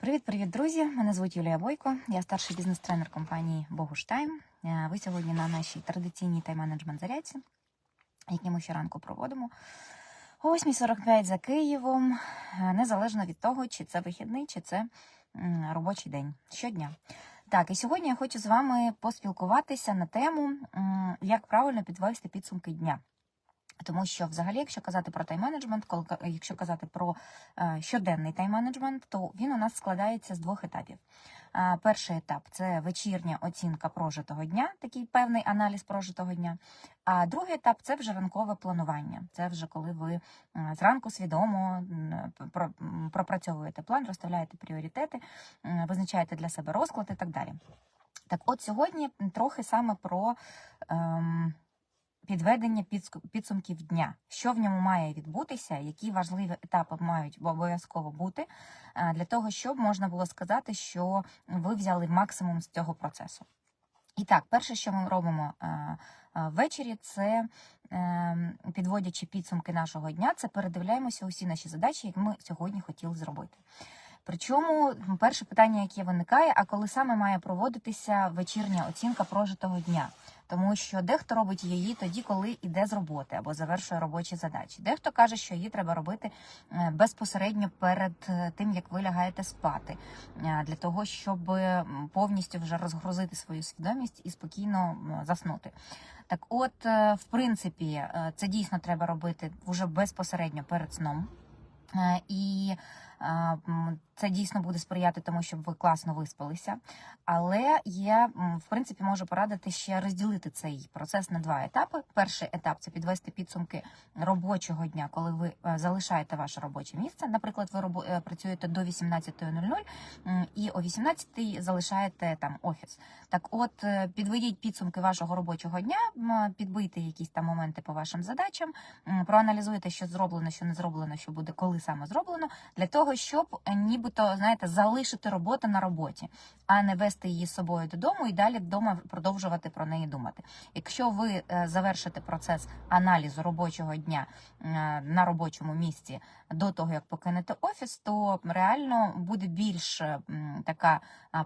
Привіт-привіт, друзі! Мене звуть Юлія Бойко. Я старший бізнес-тренер компанії Богуштайм. Е, Ви сьогодні на нашій традиційній тайм-менеджмент зарядці, які ми щоранку проводимо. О 8.45 за Києвом, е, незалежно від того, чи це вихідний, чи це робочий день щодня. Так, і сьогодні я хочу з вами поспілкуватися на тему, як правильно підвести підсумки дня. Тому що, взагалі, якщо казати про тайм-менеджмент, якщо казати про е, щоденний тайм-менеджмент, то він у нас складається з двох етапів. Е, Перший етап це вечірня оцінка прожитого дня, такий певний аналіз прожитого дня. А другий етап це вже ранкове планування. Це вже коли ви е, зранку свідомо пропрацьовуєте план, розставляєте пріоритети, визначаєте для себе розклад і так далі. Так, от сьогодні трохи саме про. Ем, підведення підсумків дня, що в ньому має відбутися, які важливі етапи мають обов'язково бути е, для того, щоб можна було сказати, що ви взяли максимум з цього процесу. І так, перше, що ми робимо е, е, ввечері, це підводячи підсумки нашого дня, це передивляємося усі наші задачі, які ми сьогодні хотіли зробити. Причому перше питання, яке виникає, а коли саме має проводитися вечірня оцінка прожитого дня? Тому що дехто робить її тоді, коли йде з роботи або завершує робочі задачі. Дехто каже, що її треба робити е, безпосередньо перед е, тим, як ви лягаєте спати, е, для того, щоб повністю вже розгрузити свою свідомість і спокійно заснути. Так, от, в принципі, це дійсно треба робити вже безпосередньо перед сном. І це дійсно буде сприяти тому, щоб ви класно виспалися. Але я в принципі можу порадити ще розділити цей процес на два етапи. Перший етап це підвести підсумки робочого дня, коли ви е, залишаєте ваше робоче місце. Наприклад, ви е, працюєте до 18.00 і о 18.00 залишаєте там офіс. Так, от е, підведіть підсумки вашого робочого дня, підбийте якісь там моменти по вашим задачам, проаналізуйте, що зроблено, що не зроблено, що буде коли саме зроблено, для того, щоб е, нібито знаєте, залишити роботу на роботі, а не вести її з собою додому і далі вдома продовжувати про неї думати. Якщо ви е, завершите процес аналізу робочого дня е, на робочому місці до того, як покинете офіс, то реально буде більш така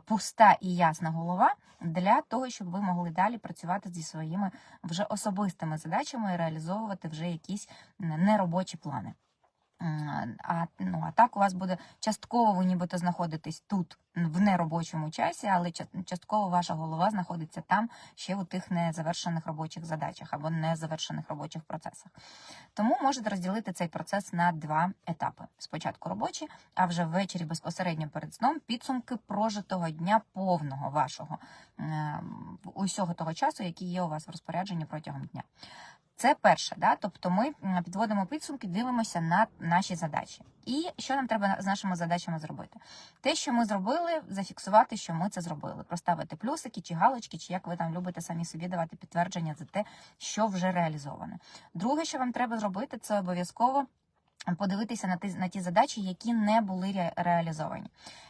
пуста і ясна голова для того, щоб ви могли далі працювати зі своїми вже особистими задачами і реалізовувати вже якісь неробочі плани. А, ну, а так у вас буде частково ви нібито знаходитесь тут в неробочому часі, але частково ваша голова знаходиться там ще у тих незавершених робочих задачах або незавершених робочих процесах. Тому можете розділити цей процес на два етапи: спочатку робочі, а вже ввечері безпосередньо перед сном підсумки прожитого дня повного вашого усього того часу, який є у вас в розпорядженні протягом дня. Це перше, да? тобто ми підводимо підсумки, дивимося на наші задачі. І що нам треба з нашими задачами зробити? Те, що ми зробили, зафіксувати, що ми це зробили, проставити плюсики чи галочки, чи як ви там любите самі собі давати підтвердження за те, що вже реалізоване. Друге, що вам треба зробити, це обов'язково. Подивитися на ті, на ті задачі, які не були ре- реалізовані.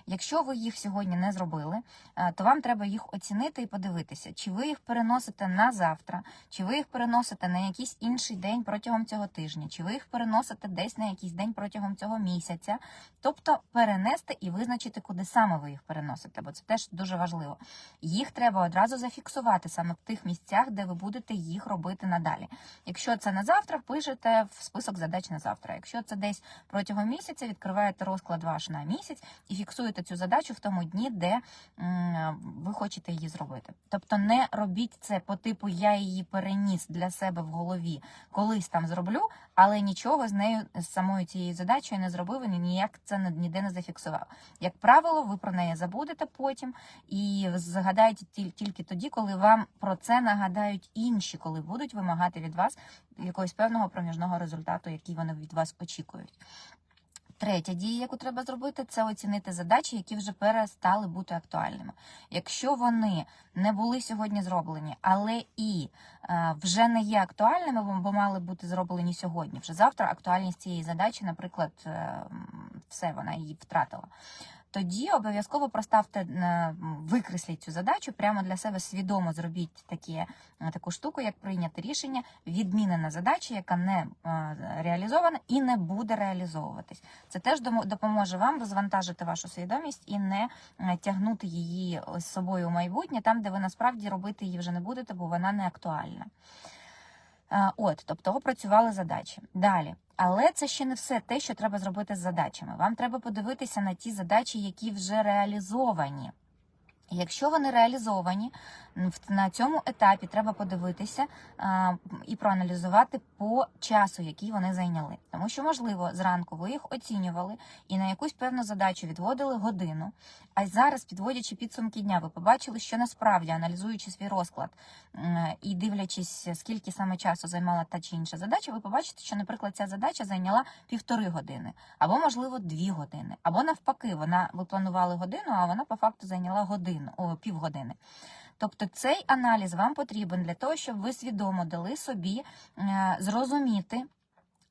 Якщо ви їх сьогодні не зробили, е, то вам треба їх оцінити і подивитися, чи ви їх переносите на завтра, чи ви їх переносите на якийсь інший день протягом цього тижня, чи ви їх переносите десь на якийсь день протягом цього місяця. Тобто перенести і визначити, куди саме ви їх переносите, бо це теж дуже важливо. Їх треба одразу зафіксувати саме в тих місцях, де ви будете їх робити надалі. Якщо це на завтра, пишете в список задач на завтра. Якщо це десь протягом місяця, відкриваєте розклад ваш на місяць і фіксуєте цю задачу в тому дні, де ви хочете її зробити. Тобто не робіть це по типу я її переніс для себе в голові, колись там зроблю, але нічого з нею з самою цією задачею не зробив і ніяк це ніде не зафіксував. Як правило, ви про неї забудете потім і згадаєте тільки тоді, коли вам про це нагадають інші, коли будуть вимагати від вас якогось певного проміжного результату, який вони від вас очікують. Третя дія, яку треба зробити, це оцінити задачі, які вже перестали бути актуальними. Якщо вони не були сьогодні зроблені, але і е, вже не є актуальними, бо- мали бути зроблені сьогодні. Вже завтра актуальність цієї задачі, наприклад, е, все вона її втратила. Тоді обов'язково проставте, е, викресліть цю задачу, прямо для себе свідомо зробіть таке, е, таку штуку, як прийняти рішення, відмінена задача, яка не е, реалізована і не буде реалізовуватись. Це теж допоможе вам розвантажити вашу свідомість і не тягнути її з собою у майбутнє, там, де ви насправді робити її вже не будете, бо вона не актуальна. Е, От, тобто опрацювали задачі. Далі. Але це ще не все те, що треба зробити з задачами. Вам треба подивитися на ті задачі, які вже реалізовані. Якщо вони реалізовані, на цьому етапі треба подивитися і проаналізувати по часу, який вони зайняли. Тому що, можливо, зранку ви їх оцінювали і на якусь певну задачу відводили годину. А зараз, підводячи підсумки дня, ви побачили, що насправді аналізуючи свій розклад і дивлячись, скільки саме часу займала та чи інша задача, ви побачите, що, наприклад, ця задача зайняла півтори години, або, можливо, дві години, або навпаки, вона ви планували годину, а вона по факту зайняла годину, о, півгодини. Тобто цей аналіз вам потрібен для того, щоб ви свідомо дали собі е, зрозуміти,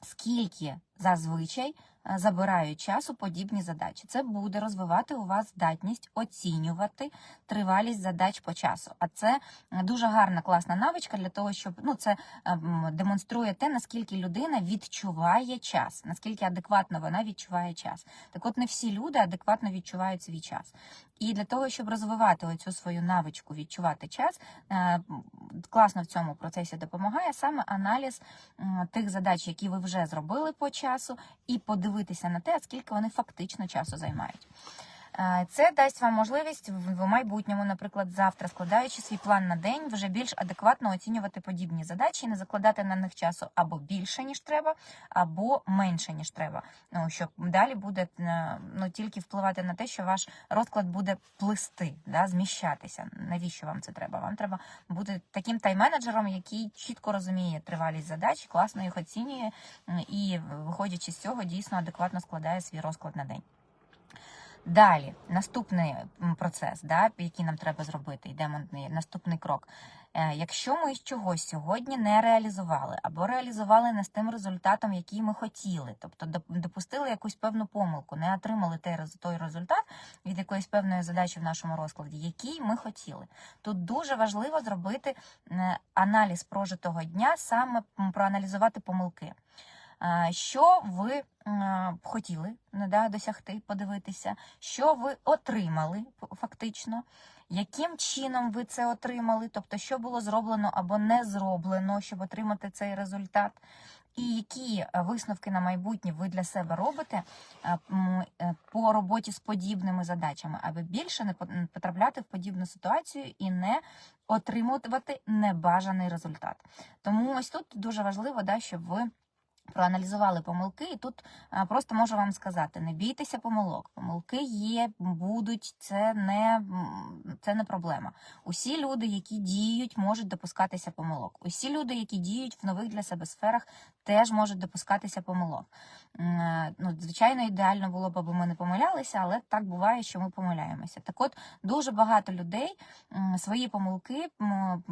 скільки зазвичай е, забирають часу подібні задачі. Це буде розвивати у вас здатність оцінювати тривалість задач по часу. А це дуже гарна класна навичка для того, щоб ну це е, демонструє те, наскільки людина відчуває час, наскільки адекватно вона відчуває час. Так от не всі люди адекватно відчувають свій час. І для того, щоб розвивати оцю свою навичку відчувати час, е, класно в цьому процесі допомагає саме аналіз тих задач, які ви вже зробили по часу, і подивитися на те, скільки вони фактично часу займають. Е, Це дасть вам можливість в майбутньому, наприклад, завтра, складаючи свій план на день, вже більш адекватно оцінювати подібні задачі і не закладати на них часу або більше ніж треба, або менше ніж треба. Ну щоб далі буде е, ну тільки впливати на те, що ваш розклад буде плисти, да, зміщатися. Навіщо вам це треба? Вам треба бути таким тайм-менеджером, який чітко розуміє тривалість задач, класно їх оцінює і, виходячи з цього, дійсно адекватно складає свій розклад на день. Далі, наступний процес, да, який нам треба зробити, йдемо наступний крок. Е, Якщо ми чогось сьогодні не реалізували або реалізували не з тим результатом, який ми хотіли, тобто допустили якусь певну помилку, не отримали той, рез- той результат від якоїсь певної задачі в нашому розкладі, який ми хотіли. Тут дуже важливо зробити е, аналіз прожитого дня, саме проаналізувати помилки. Е, Що ви е, хотіли да, досягти, подивитися, що ви отримали фактично, яким чином ви це отримали, тобто, що було зроблено або не зроблено, щоб отримати цей результат, і які е, висновки на майбутнє ви для себе робите по роботі з подібними задачами, аби більше не потрапляти в подібну ситуацію і не отримувати небажаний результат. Тому ось тут дуже важливо, да, щоб ви проаналізували помилки, і тут просто можу вам сказати: не бійтеся помилок. Помилки є, будуть, це не, це не проблема. Усі люди, які діють, можуть допускатися помилок. Усі люди, які діють в нових для себе сферах, теж можуть допускатися помилок. Е, Ну, звичайно, ідеально було б, аби ми не помилялися, але так буває, що ми помиляємося. Так от дуже багато людей свої помилки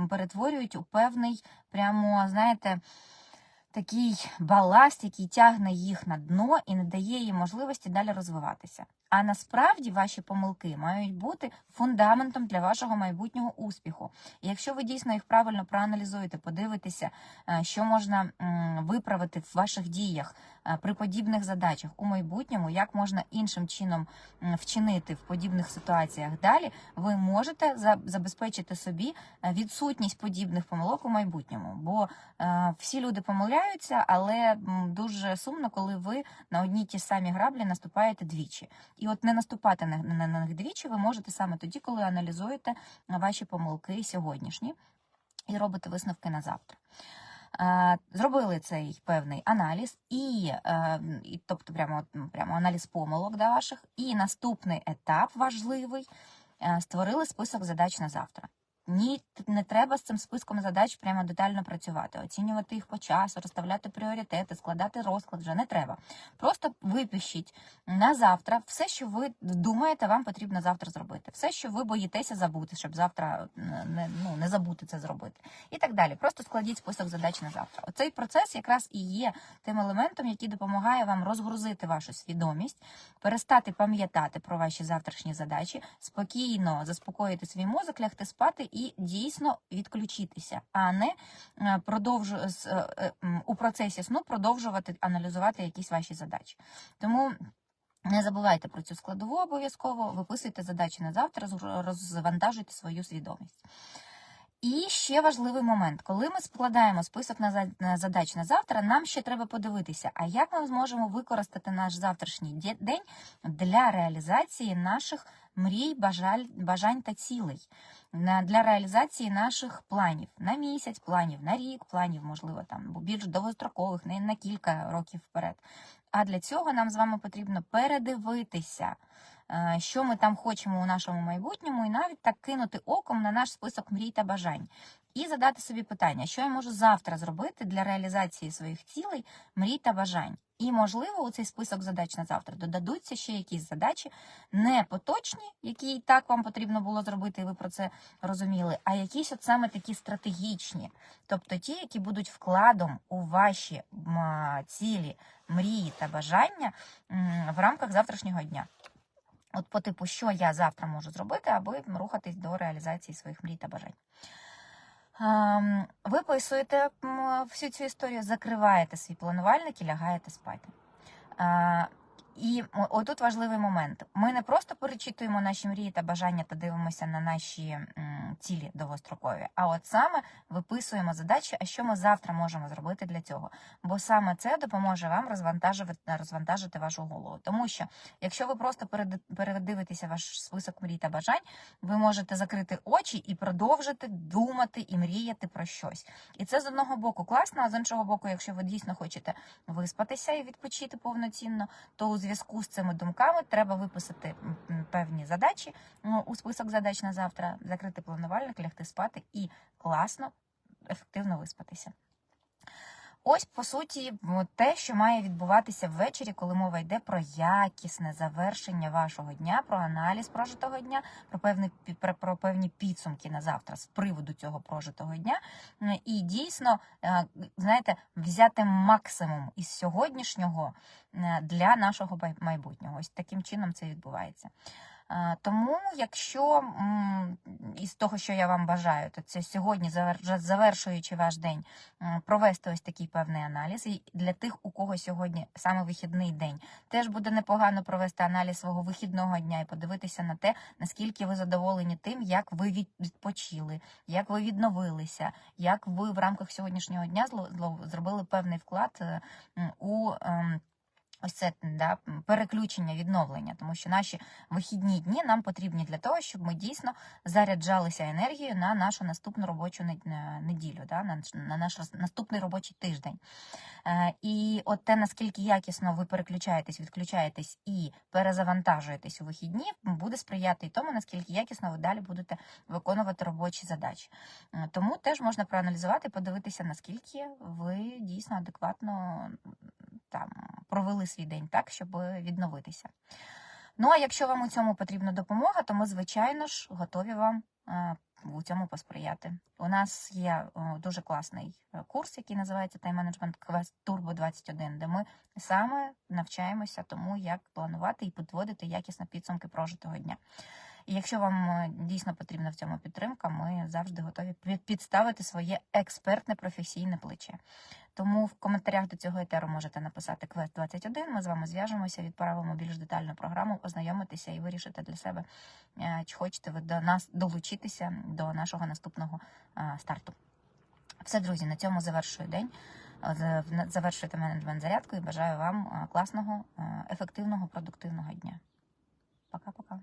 перетворюють у певний, прямо знаєте такий баласт, який тягне їх на дно і не дає їм можливості далі розвиватися. А насправді ваші помилки мають бути фундаментом для вашого майбутнього успіху. І якщо ви дійсно їх правильно проаналізуєте, подивитеся, е, що можна виправити в ваших діях при подібних задачах у майбутньому, як можна іншим чином вчинити в подібних ситуаціях далі, ви можете за- забезпечити собі е, відсутність подібних помилок у майбутньому. Бо е, всі люди помиляються, але дуже сумно, коли ви на одні ті самі граблі наступаєте двічі. І от не наступати на, на, на них двічі ви можете саме тоді, коли аналізуєте ваші помилки сьогоднішні і робите висновки на завтра. Зробили цей певний аналіз, і, е, і тобто прямо, прямо аналіз помилок да, ваших. І наступний етап важливий е, створили список задач на завтра. Ні, не треба з цим списком задач прямо детально працювати, оцінювати їх по часу, розставляти пріоритети, складати розклад вже не треба. Просто випишіть на завтра все, що ви думаєте, вам потрібно завтра зробити. Все, що ви боїтеся забути, щоб завтра не, ну, не забути це зробити. І так далі. Просто складіть список задач на завтра. Оцей процес якраз і є тим елементом, який допомагає вам розгрузити вашу свідомість, перестати пам'ятати про ваші завтрашні задачі, спокійно заспокоїти свій мозок, лягти спати дійсно відключитися, а не е, продовжу е, е, у процесі сну продовжувати аналізувати якісь ваші задачі. Тому. Не забувайте про цю складову обов'язково, виписуйте задачі на завтра, розвантажуйте свою свідомість. І ще важливий момент, коли ми складаємо список на задач на завтра, нам ще треба подивитися, а як ми зможемо використати наш завтрашній день для реалізації наших мрій, бажаль, бажань та цілей, на- для реалізації наших планів на місяць, планів на рік, планів, можливо, там більш довгострокових, не на кілька років вперед. А для цього нам з вами потрібно передивитися, що ми там хочемо у нашому майбутньому, і навіть так кинути оком на наш список мрій та бажань. І задати собі питання, що я можу завтра зробити для реалізації своїх цілей, мрій та бажань. І, можливо, у цей список задач на завтра додадуться ще якісь задачі, не поточні, які і так вам потрібно було зробити, і ви про це розуміли, а якісь от саме такі стратегічні, тобто ті, які будуть вкладом у ваші цілі, мрії та бажання в рамках завтрашнього дня. От по типу, що я завтра можу зробити, аби рухатись до реалізації своїх мрій та бажань. Ем, Виписуєте всю цю історію, закриваєте свій планувальник і лягаєте спати. І отут важливий момент. Ми не просто перечитуємо наші мрії та бажання та дивимося на наші цілі довгострокові, а от саме виписуємо задачі, а що ми завтра можемо зробити для цього. Бо саме це допоможе вам розвантажувати, розвантажити вашу голову. Тому що якщо ви просто передивитеся ваш список мрій та бажань, ви можете закрити очі і продовжити думати і мріяти про щось. І це з одного боку класно, а з іншого боку, якщо ви дійсно хочете виспатися і відпочити повноцінно, то у зв'язку з цими думками треба виписати певні задачі ну, у список задач на завтра, закрити планувальник, лягти спати і класно, ефективно виспатися. Ось, по суті, те, що має відбуватися ввечері, коли мова йде про якісне завершення вашого дня, про аналіз прожитого дня, про певні, про, певні підсумки на завтра з приводу цього прожитого дня. І дійсно, е, знаєте, взяти максимум із сьогоднішнього е, для нашого майбутнього. Ось таким чином це відбувається. Е, Тому, якщо із того, що я вам бажаю, то це сьогодні, завер- завершуючи ваш день, провести ось такий певний аналіз. І для тих, у кого сьогодні саме вихідний день, теж буде непогано провести аналіз свого вихідного дня і подивитися на те, наскільки ви задоволені тим, як ви відпочили, як ви відновилися, як ви в рамках сьогоднішнього дня зробили певний вклад е, у. Ось це да, переключення, відновлення, тому що наші вихідні дні нам потрібні для того, щоб ми дійсно заряджалися енергією на нашу наступну робочу е, неділю, да, на, наш- на наш наступний робочий тиждень. Е, І от те, наскільки якісно ви переключаєтесь, відключаєтесь і перезавантажуєтесь у вихідні, буде сприяти й тому, наскільки якісно ви далі будете виконувати робочі задачі. Тому теж можна проаналізувати, подивитися, наскільки ви дійсно адекватно там провели свій день так, щоб відновитися. Ну а якщо вам у цьому потрібна допомога, то ми, звичайно ж, готові вам е, у цьому посприяти. У нас є дуже класний е, курс, який називається Time Management Quest Turbo 21, де ми саме навчаємося тому, як планувати і підводити якісно підсумки прожитого дня. І якщо вам е, дійсно потрібна в цьому підтримка, ми завжди готові підставити своє експертне професійне плече. Тому в коментарях до цього етеру можете написати Quest 21, Ми з вами зв'яжемося, відправимо більш детальну програму, ознайомитися і вирішити для себе, е, чи хочете ви до нас долучитися до нашого наступного е, старту. Все, друзі, на цьому завершую день. Завершуйте менеджмент зарядку і бажаю вам е, класного, ефективного, продуктивного дня. Пока-пока.